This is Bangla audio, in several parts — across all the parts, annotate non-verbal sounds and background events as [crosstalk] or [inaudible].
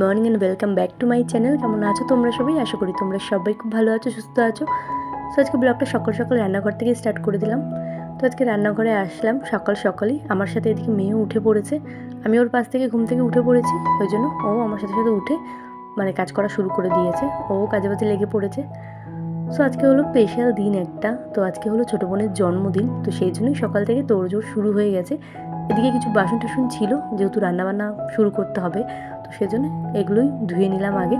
Morning and welcome back to my channel কেমন আছো তোমরা সবাই? আশা করি তোমরা সবাই খুব ভালো আছো, সুস্থ আছো। সো আজকে ব্লগটা সকাল সকাল রান্নাঘর থেকে স্টার্ট করে দিলাম। তো আজকে রান্নাঘরে আসলাম সকাল সকালই। আমার সাথে এদিকে মেয়েও উঠে পড়েছে। আমি ওর পাশ থেকে ঘুম থেকে উঠে পড়েছি। ওই জন্য ও আমার সাথে সাথে উঠে মানে কাজ করা শুরু করে দিয়েছে। ও কাজে বাজে লেগে পড়েছে। সো আজকে হলো স্পেশাল দিন একটা। তো আজকে হলো ছোটো বোনের জন্মদিন। তো সেই জন্যই সকাল থেকে তোড়জোড় শুরু হয়ে গেছে। এদিকে কিছু বাসন টাসন ছিল, যেহেতু রান্নাবান্না শুরু করতে হবে। তো সেজন্য এগুলোই ধুয়ে নিলাম আগে।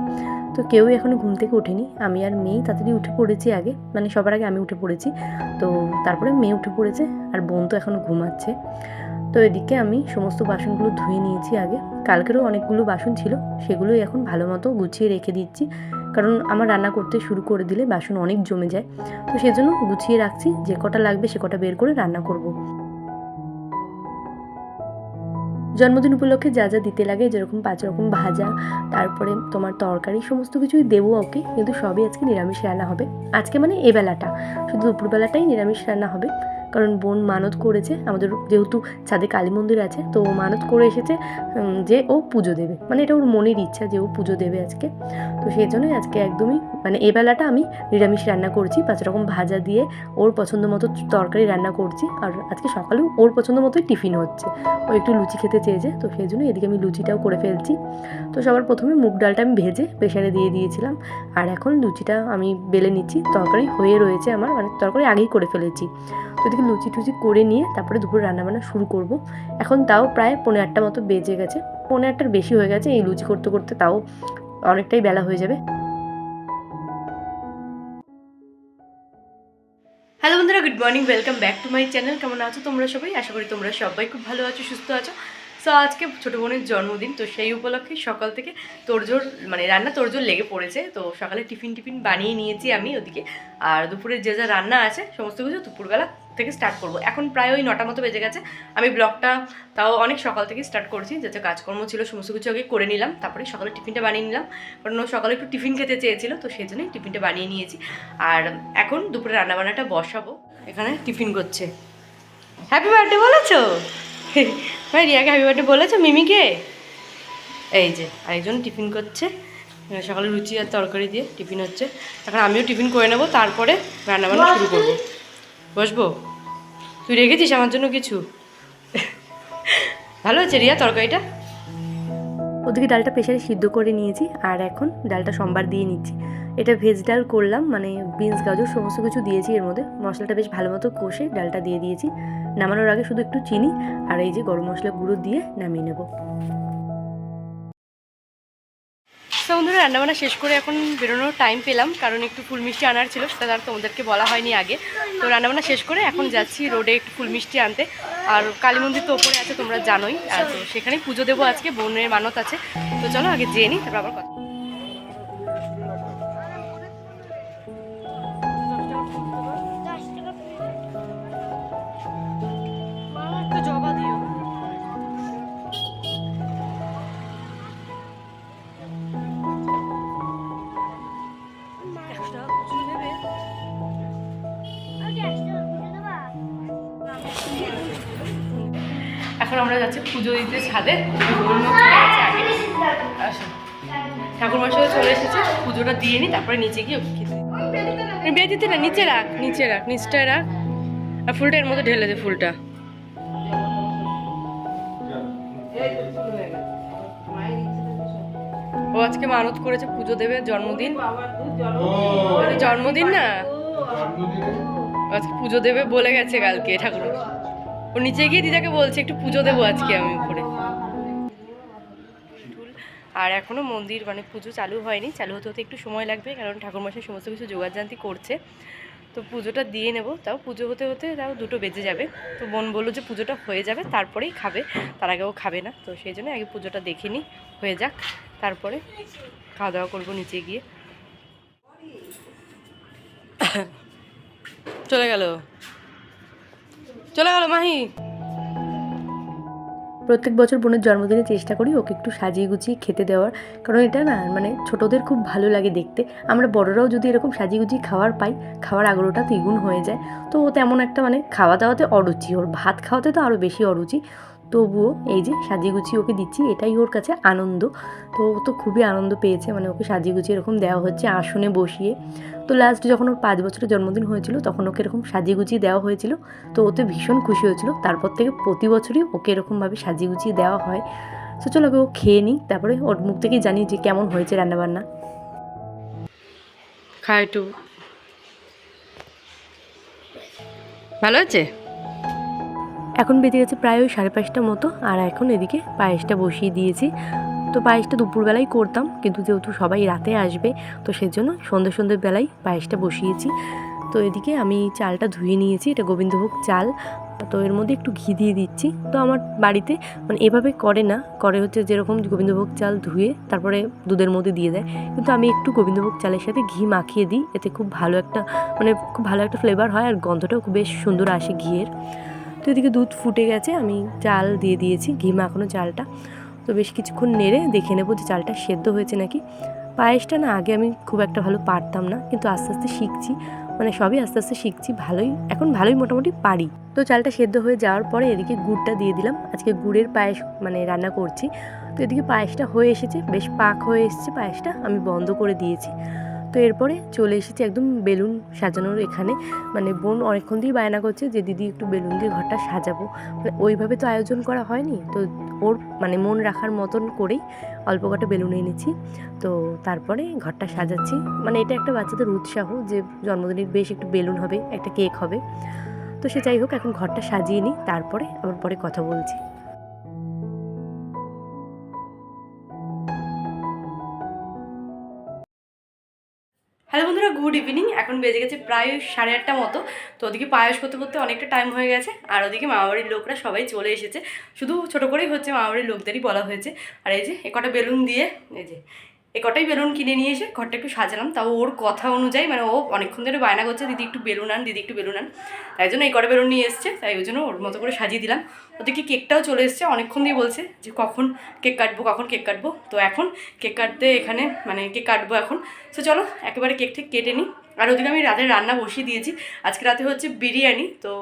তো কেউই এখনও ঘুম থেকে ওঠেনি। আমি আর মেয়ে তাড়াতাড়ি উঠে পড়েছি আগে। মানে সবার আগে আমি উঠে পড়েছি। তো তারপরে মেয়ে উঠে পড়েছে আর বোন তো এখনও ঘুমাচ্ছে। তো এদিকে আমি সমস্ত বাসনগুলো ধুয়ে নিয়েছি আগে। কালকেরও অনেকগুলো বাসন ছিল। সেগুলোই এখন ভালো মতো গুছিয়ে রেখে দিচ্ছি। কারণ আমার রান্না করতে শুরু করে দিলে বাসন অনেক জমে যায়। তো সেজন্য গুছিয়ে রাখছি। যে কটা লাগবে সে কটা বের করে রান্না করব। জন্মদিন উপলক্ষে যা যা দিতে লাগে, যেরকম পাঁচ রকম ভাজা, তারপরে তোমার তরকারি, সমস্ত কিছুই দেবো ওকে। কিন্তু সবই আজকে নিরামিষ রান্না হবে। আজকে মানে এবেলাটা। শুধু দুপুরবেলাটাই নিরামিষ রান্না হবে। কারণ বোন মানত করেছে, আমাদের যেহেতু ছাদে কালী মন্দির আছে, তো মানত করে এসেছে যে ও পুজো দেবে। মানে এটা ওর মনের ইচ্ছা যে ও পুজো দেবে আজকে। তো সেই জন্যই আজকে একদমই মানে এবেলাটা আমি নিরামিষ রান্না করছি, পাঁচ রকম ভাজা দিয়ে ওর পছন্দ মতো তরকারি রান্না করছি, আর আজকে সকালেও ওর পছন্দ মতোই টিফিন হচ্ছে। ও একটু লুচি খেতে চেয়েছে, তো সেই জন্য এদিকে আমি লুচিটাও করে ফেলছি। তো সবার প্রথমে মুগ ডালটা আমি ভেজে প্রেশারে দিয়ে দিয়েছিলাম, আর এখন লুচিটা আমি বেলে নিচ্ছি, তরকারি হয়ে রয়েছে আমার মানে তরকারি আগেই করে ফেলেছি। তো এদিকে লুচি টুচি করে নিয়ে তারপরে দুপুর রান্নাবান্না শুরু করব। এখন তাও প্রায় পনেরো আটটা মতো বেজে গেছে। পনেরো আটটার বেশি হয়ে গেছে, এই লুচি করতে করতে তাও অনেকটাই বেলা হয়ে যাবে। হ্যালো বন্ধুরা good morning welcome back to my channel কেমন আছো তোমরা সবাই? আশা করি তোমরা সবাই খুব ভালো আছো, সুস্থ আছো। সো আজকে ছোটো বোনের জন্মদিন, তো সেই উপলক্ষে সকাল থেকে তোড়জোড় মানে রান্না তোড়জোড় লেগে পড়েছে। তো সকালে টিফিন টিফিন বানিয়ে নিয়েছি আমি ওদিকে। আর দুপুরে যে যা রান্না আছে, সমস্ত কিছু দুপুরবেলা থেকে স্টার্ট করব। এখন প্রায় ওই নটা মতো বেজে গেছে। আমি ব্লগটা তাও অনেক সকাল থেকে স্টার্ট করছি। যাতে কাজকর্ম ছিল, সমস্ত কিছু আগে করে নিলাম। তারপরে সকালে টিফিনটা বানিয়ে নিলাম। কারণ ও সকালে একটু টিফিন খেতে চেয়েছিল, তো সেই জন্যই টিফিনটা বানিয়ে নিয়েছি। আর এখন দুপুরে রান্নাবান্নাটা বসাবো। এখানে টিফিন করছে। হ্যাপি বার্থডে বলেছ? ভাই, রিয়াকে হ্যাপি বার্থডে বলেছ? মিমিকে? এই যে, আরেকজন টিফিন করছে। সকালে রুচি আর তরকারি দিয়ে টিফিন হচ্ছে। এখন আমিও টিফিন করে নেব। তারপরে রান্নাবান্না শুরু করব। বসবো? তুই রেখেছিস আমার জন্য কিছু? ভালো হচ্ছে রিয়া তরকারিটা? ওদিকে ডালটা প্রেশারে সিদ্ধ করে নিয়েছি, আর এখন ডালটা সোমবার দিয়ে নিচ্ছি। এটা ভেজ ডাল করলাম মানে বিনস গাজর, সমস্ত কিছু দিয়েছি এর মধ্যে। মশলাটা বেশ ভালো মতো কষে ডালটা দিয়ে দিয়েছি। নামানোর আগে শুধু একটু চিনি, আর এই যে গরম মশলা গুঁড়ো দিয়ে নামিয়ে নেব। তো বন্ধুরা, রান্নাবান্না শেষ করে এখন বেরোনোর টাইম পেলাম, কারণ একটু ফুল মিষ্টি আনার ছিল, সেটা আর তোমাদেরকে বলা হয়নি আগে। তো রান্নাবান্না শেষ করে এখন যাচ্ছি রোডে একটু ফুল মিষ্টি আনতে। আর কালী মন্দির তো ওপরে আছে, তোমরা জানোই। আর তো সেখানেই পুজো দেবো আজকে, বোনের মানত আছে। তো চলো আগে যেয়ে নিই, তারপর আবার কথা যাচ্ছি, পুজো দিতে ছাদে। আসো। ঠাকুর মশাই চলে এসেছে, পুজোটা দিয়ে নি, তারপরে নিচে গিয়ে খেতে। বিয়ে দিতে না, নিচে রাখ নিচে রাখ, নিচটায় রাখ। আর ফুলটা এর মধ্যে ঢেলে দে ফুলটা। ও আজকে মানত করেছে পুজো দেবে, জন্মদিন। জন্মদিন না? আজকে পুজো দেবে বলে গেছে কালকে ঠাকুর ও নিচে গিয়ে দিদাকে বলছে, একটু পুজো দেবো আজকে আমি উপরে। আর এখনও মন্দির মানে পুজো চালু হয়নি। চালু হতে হতে একটু সময় লাগবে, কারণ ঠাকুরমশাই সমস্ত কিছু যোগাযান্তি করছে। তো পুজোটা দিয়ে নেব, তাও পুজো হতে হতে তাও দুটো বেজে যাবে। তো বোন বলল যে পুজোটা হয়ে যাবে, তারপরেই খাবে, তার আগেও খাবে না। তো সেই জন্য আগে পুজোটা দেখে নিই হয়ে যাক। তারপরে খাওয়া দাওয়া করব নিচে গিয়ে। [coughs] চলে গেল। চলে গেল, মাহি। প্রত্যেক বছর বোনের জন্মদিনে চেষ্টা করি ওকে একটু সাজিয়ে গুছিয়ে খেতে দেওয়ার। কারণ এটা না মানে ছোটদের খুব ভালো লাগে দেখতে। আমরা বড়রাও যদি এরকম সাজিয়ে গুছিয়ে খাওয়ার পাই, খাওয়ার আগ্রহটা দ্বিগুণ হয়ে যায়। তো ও তেমন একটা মানে খাওয়া দাওয়াতে অরুচি, ওর ভাত খাওয়াতে তো আরও বেশি অরুচি। তবুও এই যে সাজিয়ে গুছিয়ে ওকে দিচ্ছি, এটাই ওর কাছে আনন্দ। তো ও তো খুবই আনন্দ পেয়েছে মানে ওকে সাজিয়ে গুছিয়ে এরকম দেওয়া হচ্ছে আসনে বসিয়ে। তো লাস্ট যখন ওর পাঁচ বছরের জন্মদিন হয়েছিল, তখন ওকে এরকম সাজিয়ে গুছিয়ে দেওয়া হয়েছিল। তো ওতে ভীষণ খুশি হয়েছিল। তারপর থেকে প্রতি বছরই ওকে এরকমভাবে সাজিয়ে গুছিয়ে দেওয়া হয়। তো চলো ওকে ও খেয়ে নিই, তারপরে ওর মুখ থেকেই জানি যে কেমন হয়েছে রান্নাবান্না। খায় একটু। ভালো আছে? এখন বেজে গেছে প্রায় ওই সাড়ে পাঁচটা মতো, আর এখন এদিকে পায়েসটা বসিয়ে দিয়েছি। তো পায়েসটা দুপুরবেলাই করতাম, কিন্তু যেহেতু সবাই রাতে আসবে, তো সেজন্য সন্ধ্যে সন্ধ্যের বেলায় পায়েসটা বসিয়েছি। তো এদিকে আমি চালটা ধুয়ে নিয়েছি, এটা গোবিন্দভোগ চাল, তো এর মধ্যে একটু ঘি দিয়ে দিচ্ছি। তো আমার বাড়িতে মানে এভাবে করে না, করে হচ্ছে যেরকম গোবিন্দভোগ চাল ধুয়ে তারপরে দুধের মধ্যে দিয়ে দেয়। কিন্তু আমি একটু গোবিন্দভোগ চালের সাথে ঘি মাখিয়ে দিই, এতে খুব ভালো একটা মানে খুব ভালো একটা ফ্লেভার হয়, আর গন্ধটাও খুব বেশ সুন্দর আসে ঘিয়ের। তো এদিকে দুধ ফুটে গেছে, আমি চাল দিয়ে দিয়েছি, ঘি মাখানো চালটা। তো বেশ কিছুক্ষণ নেড়ে দেখে নেব যে চালটা সেদ্ধ হয়েছে নাকি। পায়েসটা না আগে আমি খুব একটা ভালো পারতাম না, কিন্তু আস্তে আস্তে শিখছি। মানে সবই আস্তে আস্তে শিখছি, ভালোই, এখন ভালোই মোটামুটি পারি। তো চালটা সেদ্ধ হয়ে যাওয়ার পরে এদিকে গুড়টা দিয়ে দিলাম। আজকে গুড়ের পায়েস মানে রান্না করছি। তো এদিকে পায়েসটা হয়ে এসেছে, বেশ পাক হয়ে এসেছে পায়েসটা, আমি বন্ধ করে দিয়েছি। তো এরপরে চলে এসেছি একদম বেলুন সাজানোর এখানে। মানে বোন অনেকক্ষণ দিয়েই বায়না করছে যে, দিদি, একটু বেলুন দিয়ে ঘরটা সাজাবো। মানে ওইভাবে তো আয়োজন করা হয়নি। তো ওর মানে মন রাখার মতন করেই অল্প কটা বেলুন এনেছি। তো তারপরে ঘরটা সাজাচ্ছি। মানে এটা একটা বাচ্চাদের উৎসাহ যে, জন্মদিনের বেশ একটু বেলুন হবে, একটা কেক হবে। তো সে যাই হোক, এখন ঘরটা সাজিয়ে নিই। তারপরে আবার পরে কথা বলছি। হ্যালো বন্ধুরা, গুড ইভিনিং। এখন বেজে গেছে প্রায় সাড়ে আটটা মতো। তো ওদিকে পায়েস করতে করতে অনেকটা টাইম হয়ে গেছে, আর ওদিকে মামাবাড়ির লোকরা সবাই চলে এসেছে। শুধু ছোটো করেই হচ্ছে মামাবাড়ির লোকদেরই বলা হয়েছে। আর এই যে একটা বেলুন দিয়ে, এই যে এ কটাই বেলুন কিনে নিয়ে এসে ঘরটা একটু সাজালাম। তাও ওর কথা অনুযায়ী মানে ও অনেকক্ষণ ধরে বায়না করছে, দিদি একটু বেলুন আন, দিদি একটু বেলুন আন। তাই জন্য এই কটা বেলুন নিয়ে এসছে, তাই ওই জন্য ওর মতো করে সাজিয়ে দিলাম। ওদিকে কেকটাও চলে এসছে, অনেকক্ষণ দিয়ে বলছে যে, কখন কেক কাটবো, কখন কেক কাটবো? তো এখন কেক কাটতে এখানে মানে কেক কাটবো এখন। তো চলো, একেবারে কেক ঠেক কেটে নিই। আর ওদিকে আমি রাতের রান্না বসিয়ে দিয়েছি। আজকে রাতে হচ্ছে বিরিয়ানি। তো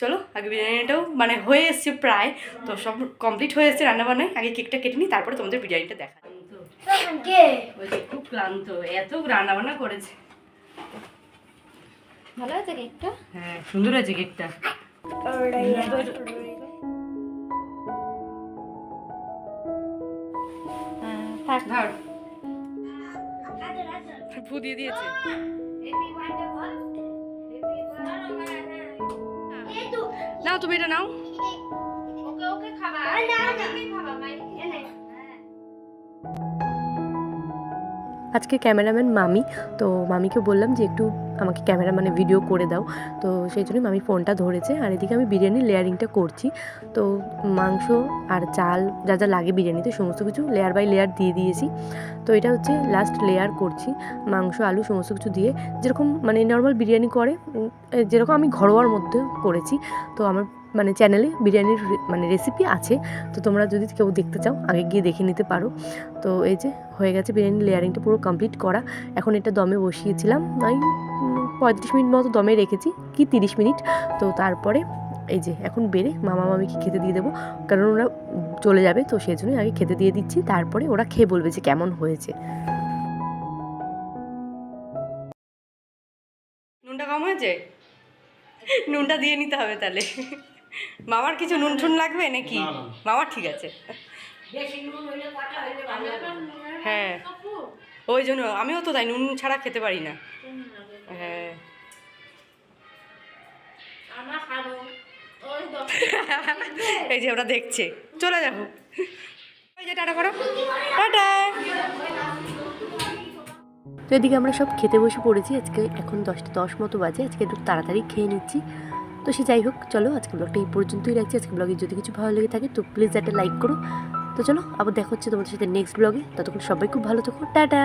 চলো, আগে বিরিয়ানিটাও মানে হয়ে এসছে প্রায়। তো সব কমপ্লিট হয়ে এসছে রান্না বান্নায় আগে কেকটা কেটে নিই, তারপরে তোমাদের বিরিয়ানিটা দেখা কে ওই যে খুব ক্লান্ত এত রান্না বান্না করেছে ভালো আছে কেকটা হ্যাঁ সুন্দর কেকটা ফু দিয়ে দিয়েছে নাও তুমি এটা নাও ওকে ওকে খাবা না না খাবা আজকে ক্যামেরাম্যান মামি, তো মামিকে বললাম যে একটু আমাকে ক্যামেরা মানে ভিডিও করে দাও। তো সেই জন্য মামি ফোনটা ধরেছে, আর এদিকে আমি বিরিয়ানির লেয়ারিংটা করছি। তো মাংস আর চাল, যা যা লাগে বিরিয়ানিতে, সমস্ত কিছু লেয়ার বাই লেয়ার দিয়ে দিয়েছি। তো এটা হচ্ছে লাস্ট লেয়ার করছি, মাংস, আলু, সমস্ত কিছু দিয়ে। যেরকম মানে নর্মাল বিরিয়ানি করে যেরকম আমি ঘরোয়ার মধ্যে করেছি, তো আমার মানে চ্যানেলে বিরিয়ানির মানে রেসিপি আছে, তো তোমরা যদি কেউ দেখতে চাও, আগে গিয়ে দেখে নিতে পারো। তো এই যে হয়ে গেছে বিরিয়ানির লেয়ারিংটা পুরো কমপ্লিট করা। এখন এটা দমে বসিয়েছিলাম। ওই পঁয়ত্রিশ মিনিট মতো দমে রেখেছি, কি তিরিশ মিনিট। তো তারপরে এই যে এখন বেড়ে মামা মামিকে খেতে দিয়ে দেবো, কারণ ওরা চলে যাবে, তো সেই জন্যই আগে খেতে দিয়ে দিচ্ছি। তারপরে ওরা খেয়ে বলবে যে কেমন হয়েছে। নুনটা কম হয়েছে? নুনটা দিয়ে নিতে হবে তাহলে। মামার কিছু নুন টুন লাগবে নাকি? মামার ঠিক আছে। হ্যাঁ। ওই জন্য আমিও তো তাই নুন ছাড়া খেতে পারি না। হ্যাঁ। [laughs] এই যে ওরা দেখছে। চলে যাব। ওই যে টাটা করো। টাটা। তো এদিকে আমরা সব খেতে বসে পড়েছি। আজকে এখন দশটা দশ মতো বাজে। আজকে একটু তাড়াতাড়ি খেয়ে নিচ্ছি। তো সে যাই হোক, চলো আজকে ব্লগটা এই পর্যন্তই রাখছি। আজকে ব্লগে যদি কিছু ভালো লেগে থাকে, তো প্লিজ একটা লাইক করো। তো চলো, আবার দেখা হচ্ছে তোমাদের সাথে নেক্সট ব্লগে ততক্ষণ সবাই খুব ভালো থাকো। টাটা!